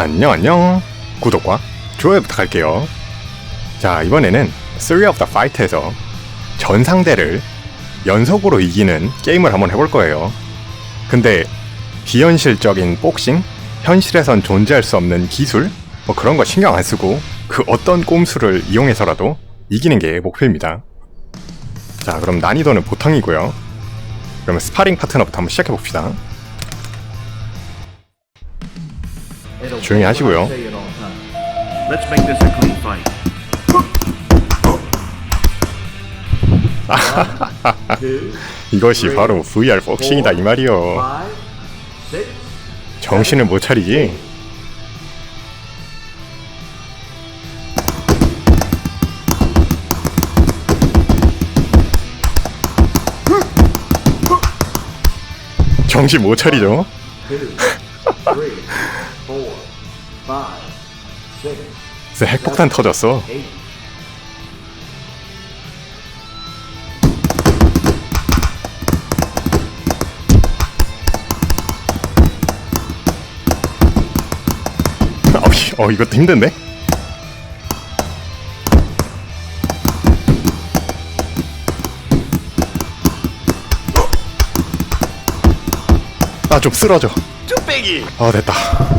안녕 안녕 구독과 좋아요 부탁할게요 자 이번에는 3 of the Fight에서 전 상대를 연속으로 이기는 게임을 한번 해볼 거예요 근데 비현실적인 복싱? 현실에선 존재할 수 없는 기술? 뭐 그런 거 신경 안 쓰고 그 어떤 꼼수를 이용해서라도 이기는 게 목표입니다 자 그럼 난이도는 보통이고요 그러면 스파링 파트너부터 한번 시작해 봅시다 조용히 하시고요. 이것이 바로 VR 복싱이다 이 말이요. 정신을 못 차리지? 정신 못 차리죠 진짜 핵폭탄 터졌어 어이, 어 이것도 힘든데? 아 좀 쓰러져 뚝배기! 아 됐다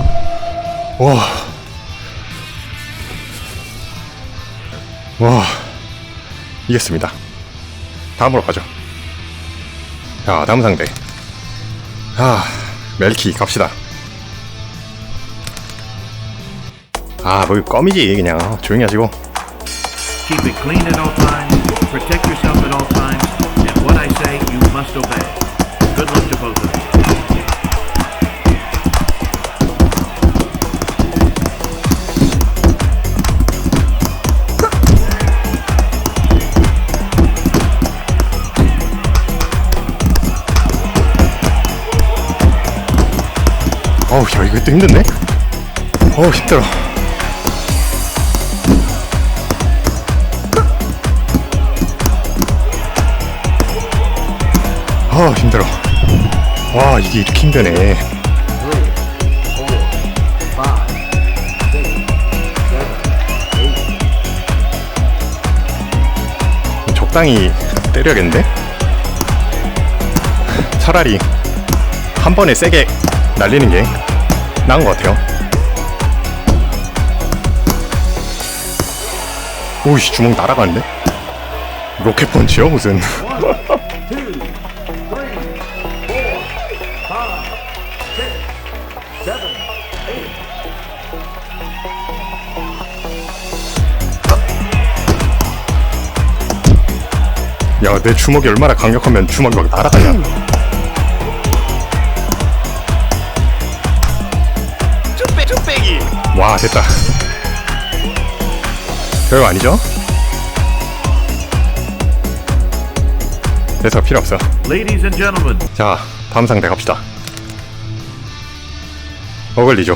와. 와 이겼습니다 다음으로 가죠 자 다음 상대 아 멜키 갑시다 아 뭐 껌이지 그냥 조용히 하시고 Keep it clean at all times, protect yourself at all times, and what I say, you must obey. 어우 야 이거 또 힘든데? 어우 힘들어 아 힘들어 와 이게 이렇게 힘드네 적당히 때려야겠는데? 차라리 한 번에 세게 날리는 게 나은 것 같아요. 오이씨 주먹 날아가는데? 로켓 펀치요 무슨? 야, 내 주먹이 얼마나 강력하면 주먹이 막 날아가냐? 와, 됐다. 별거 아니죠? 그래서 필요 없어. Ladies and gentlemen, 자, 다음 상대 갑시다. 어글리죠.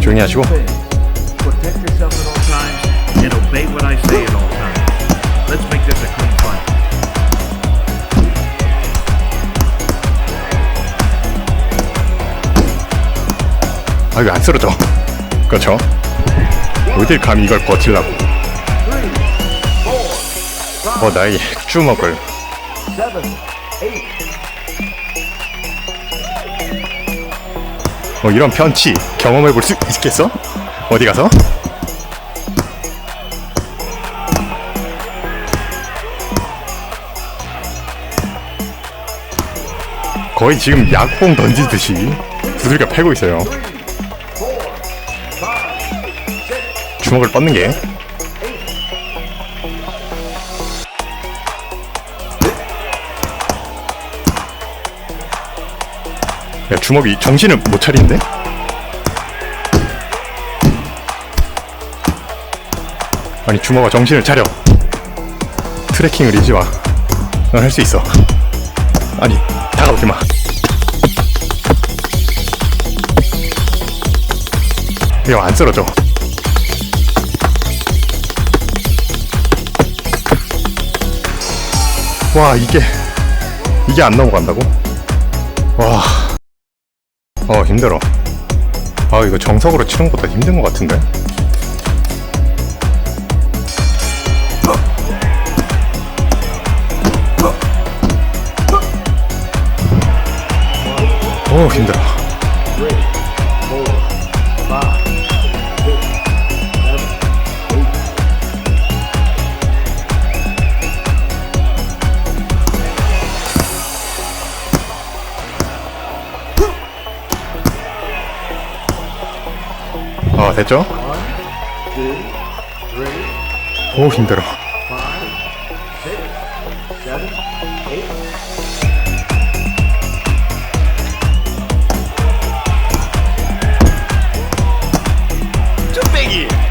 조용히 하시고. 아, 왜안 쓰러져? 그렇죠. 어딜 감히 이걸 버틸라고. 어, 나의 핵주먹을. 어, 이런 편치 경험해 볼 수 있겠어? 어디 가서? 거의 지금 약봉 던지듯이 두들겨 패고 있어요. 주먹을 뻗는 게. 야, 주먹이 정신을 못 차리는데? 아니 주먹아 정신을 차려. 트래킹을 잊지 마 넌 할 수 있어. 아니 다가오지 마. 이거 안 쓰러져 와 이게 이게 안 넘어간다고? 와. 어, 힘들어. 아, 이거 정석으로 치는 것보다 힘든 것 같은데? 오, 힘들어. 됐죠? 오, 힘들어.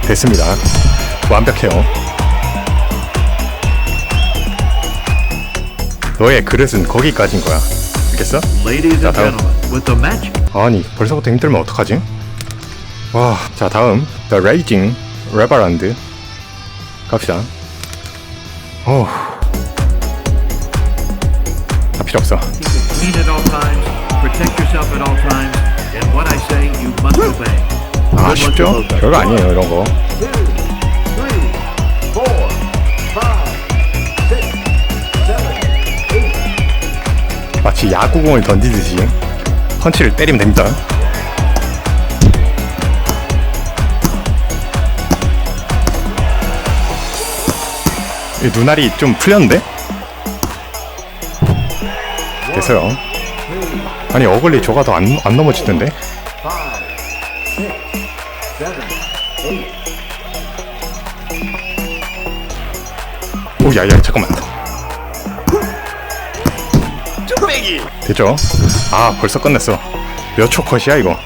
됐습니다. 완벽해요. 너의 그릇은 거기까지인 거야. 알겠어? And 다음. 아니 벌써부터 힘들면 어떡하지? 와, 자 다음 The Raging Reverend 갑시다. 어, 다 필요 없어. 아 쉽죠? 별거 아니에요 이런 거. 마치 야구공을 던지듯이 펀치를 때리면 됩니다. 눈알이 좀 풀렸는데? 됐어요. 아니 어글리 조가 더 안 안 넘어지던데? 오 야야 잠깐만. 됐죠? 아 벌써 끝냈어. 몇 초 컷이야 이거?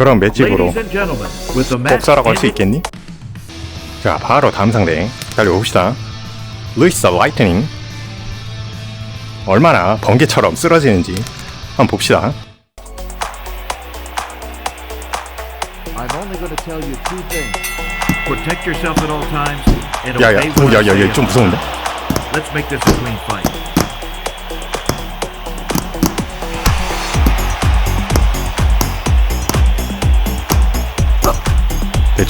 그럼 맷집으로 Ladies and gentlemen, with the match 복사라고 할수 ended, 있겠니? 자 바로 다음 상대 달려봅시다. 루이스 라이트닝 얼마나 번개처럼 쓰러지는지 한번 봅시다. I'm only going to tell you two things. protect yourself at all times, and 야야, at 좀 무서운데? Let's make this a clean fight.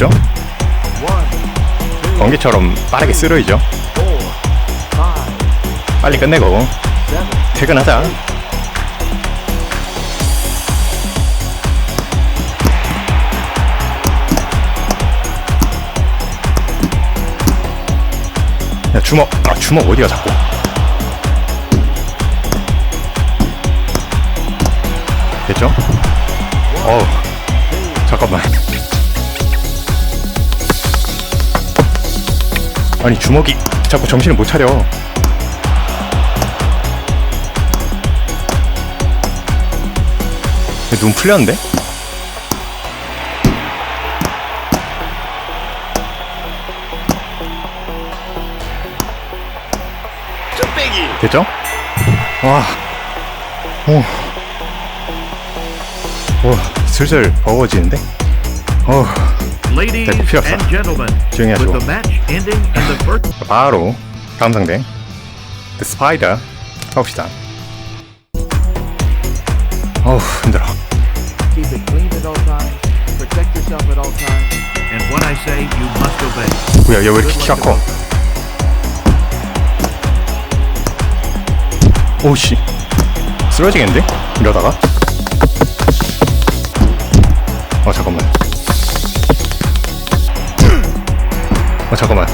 One, 번개처럼 빠르게 쓰러지죠? 빨리 끝내고 퇴근하자. 야 주먹 아 주먹 어디가 자꾸 됐죠? 어우 잠깐만 아니 주먹이 자꾸 정신을 못 차려 눈 풀렸는데? 됐죠? 와, 오, 오, 슬슬 버거워지는데? 어, 네, 필요 없어. 조용히 하시고. 바로 다음 상대, The Spider 가봅시다. 어우 힘들어. keep it clean at all times. Protect yourself at all times. and what I say you must obey. 뭐야 얘왜 이렇게 키가 커? 오씨 쓰러지겠는데? 이러다가 어 잠깐만 어 잠깐만.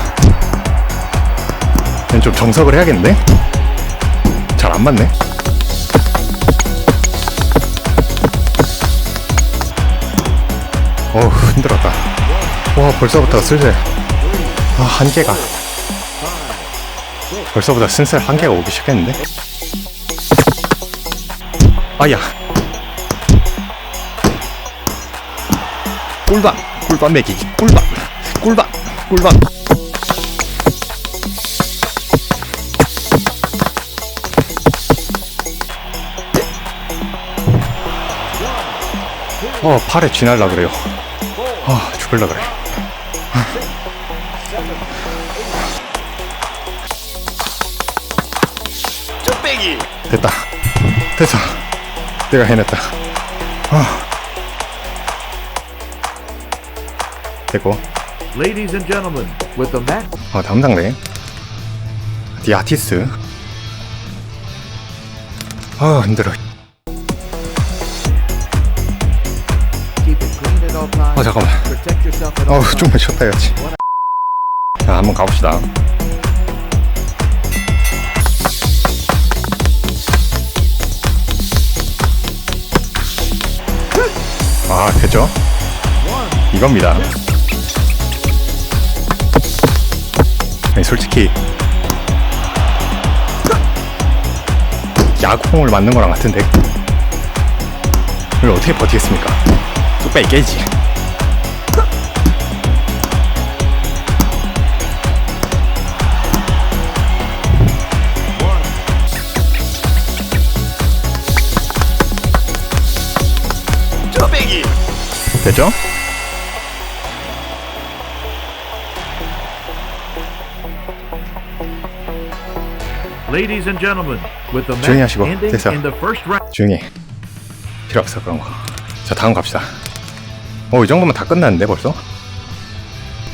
좀 정석을 해야겠는데? 잘 안 맞네. 어우 힘들었다. 와 벌써부터 슬슬. 아 한계가. 벌써부터 슬슬 한계가 오기 시작했는데? 아야. 꿀밤 꿀밤 매기기 꿀밤 꿀맛 어 팔에 지날라 그래요. 아 죽을라 그래. 쪼빼기. 됐다. 됐어. 내가 해냈다. 아. 됐고. Ladies and gentlemen, With the match 어, 다음 상대. 디아티스. 아, 힘들어. keep it clean at all times. 어, 잠깐만. Protect yourself at all 어우, times. 좀만 쉬었다 해야지. 자, 한번 가봅시다. 아, 됐죠? 이겁니다. 아니, 솔직히 야구공을 맞는 거랑 같은데 이걸 어떻게 버티겠습니까? 뚝배기 깨지. 됐죠? Ladies and gentlemen, with the 조용히 하시고, ending 됐어. in the first round. 조용히 해. 필요 없어 그런 거. 자 다음 갑시다. 어 이 정도면 다 끝났는데 벌써?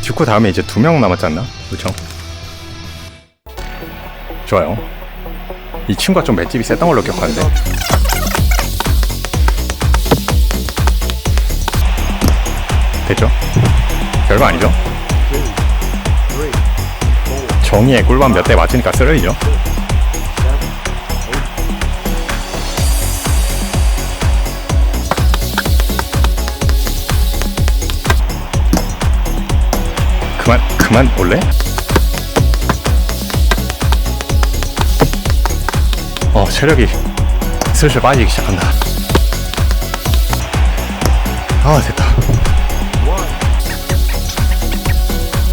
듀코 다음에 이제 두 명 남았지 않나? 그렇죠? 좋아요. 이 친구가 좀 맷집이 셌던 걸로 기억하는데. 됐죠? 별거 아니죠? 정의의 꿀밤 몇 대 맞으니까 쓰러지죠? 그만 올래? 어 체력이 슬슬 빠지기 시작한다. 아 됐다.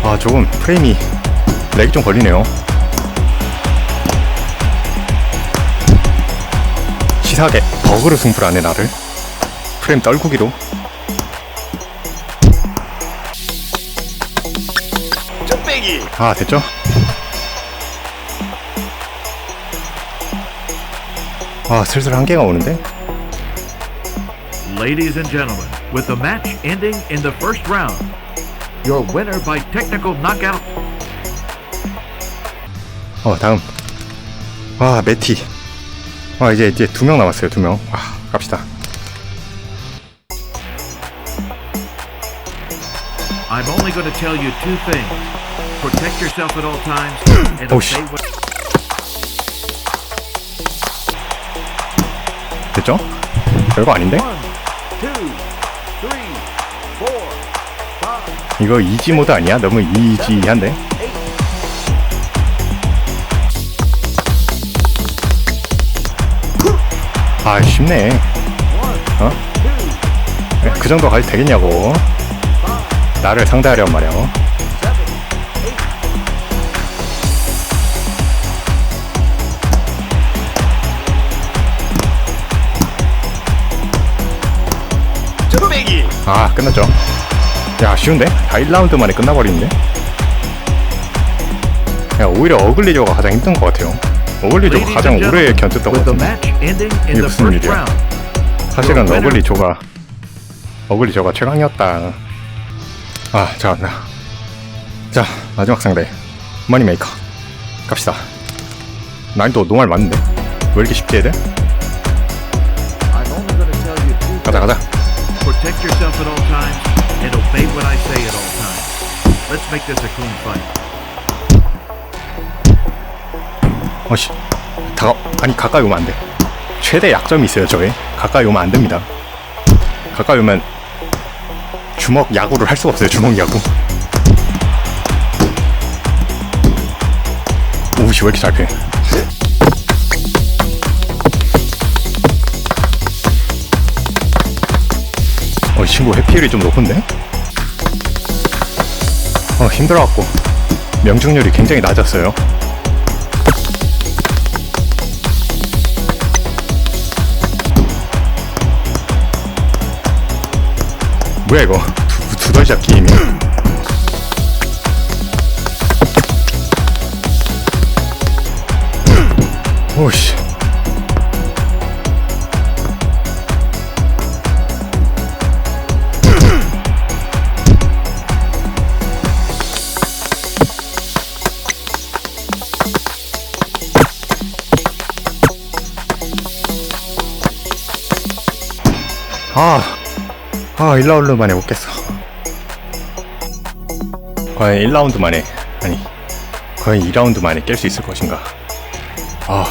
아 조금 프레임이 렉이 좀 걸리네요. 치사하게 버그로 승부를 하네 나를. 프레임 떨구기로. 아 됐죠? 아 슬슬 한계가 오는데? Ladies and gentlemen, with the match ending in the first round, your winner by technical knockout, 어 다음 아 메티 아 이제 이제 두 명 남았어요 두 명 아 갑시다 I'm only going to tell you two things. Protect yourself at all times and Oh, obey sh- what... 됐죠? 별거 아닌데? One, two, three, four, five, 이거 이지 모드 아니야? 너무 이지한데? eight. 아 쉽네 One, 어? two, 그 정도 가도 되겠냐고 나를 상대하려면 말이야 아 끝났죠. 야 쉬운데? 다 1라운드 만에 끝나버리는데? 야 오히려 어글리조가 가장 힘든 것 같아요. 어글리조가 Ladies 가장 오래 견뎠던 것 같은데? 이게 무슨 일이야? 사실은 어글리조가 어글리조가 최강이었다. 아 잘한다 자 마지막 상대. 머니메이커. 갑시다. 난이도 노말 맞는데? 왜 이렇게 쉽게 해야 돼? 가자 가자 protect yourself at all times and obey what I say at all times. Let's make this a clean fight. 어씨 다가 아니 가까이 오면 안돼 최대 약점이 있어요 저에 가까이 오면 안 됩니다 가까이 오면 주먹 야구를 할 수가 없어요 주먹 야구 오우씨 왜 이렇게 잘 피해 어, 이 친구 회피율이 좀 높은데? 어, 힘들어갖고. 명중률이 굉장히 낮았어요. 뭐야 이거? 두, 두더지잡 게임이야 오씨 아, 아 1라운드만에 못 깼어. 과연 1라운드 만에 아니 과연 2라운드 만에 깰 수 있을 것인가? 아.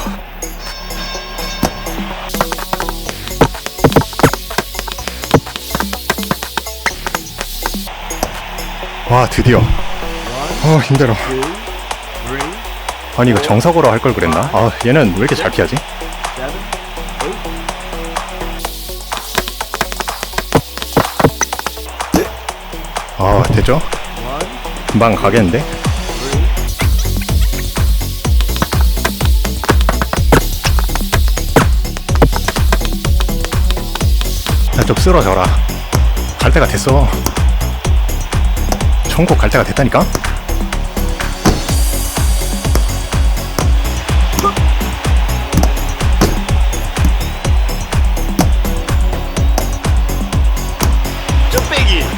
와 드디어. 어 힘들어. 아니 이거 정석으로 할 걸 그랬나? 아 얘는 왜 이렇게 잘 피하지? One, 금방 가겠는데? 야좀 쓰러져라. 갈 때가 됐어. 천국 갈 때가 됐다니까?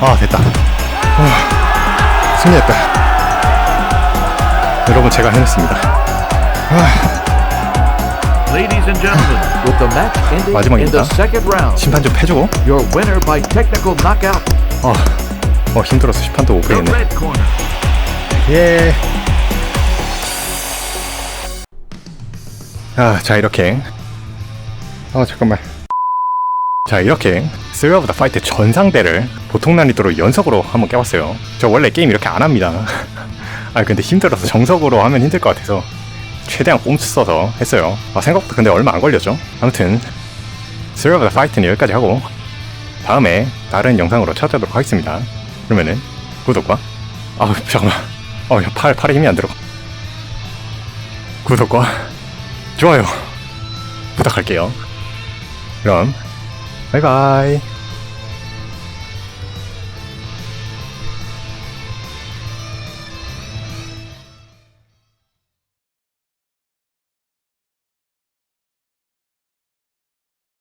아 됐다 아, 승리했다 여러분 제가 해냈습니다 Ladies and gentlemen, with the match ending in 마지막입니다. the second round. 심판 좀 패주고 Your winner by technical knockout. 아, 어 힘들어서 심판도 못 the 패겠네 red corner. 예. 아, 자 이렇게. 아 잠깐만. 자 이렇게 스리 오브 더 파이트 전 상대를 보통 난이도로 연속으로 한번 깨봤어요. 저 원래 게임 이렇게 안 합니다. 아 근데 힘들어서 정석으로 하면 힘들 것 같아서 최대한 꼼수 써서 했어요. 아 생각보다 근데 얼마 안 걸렸죠. 아무튼 스리 오브 더 파이트는 여기까지 하고 다음에 다른 영상으로 찾아오도록 하겠습니다. 그러면은 구독과 아 잠깐만 어, 팔, 팔에 힘이 안 들어. 구독과 좋아요 부탁할게요. 그럼 拜拜。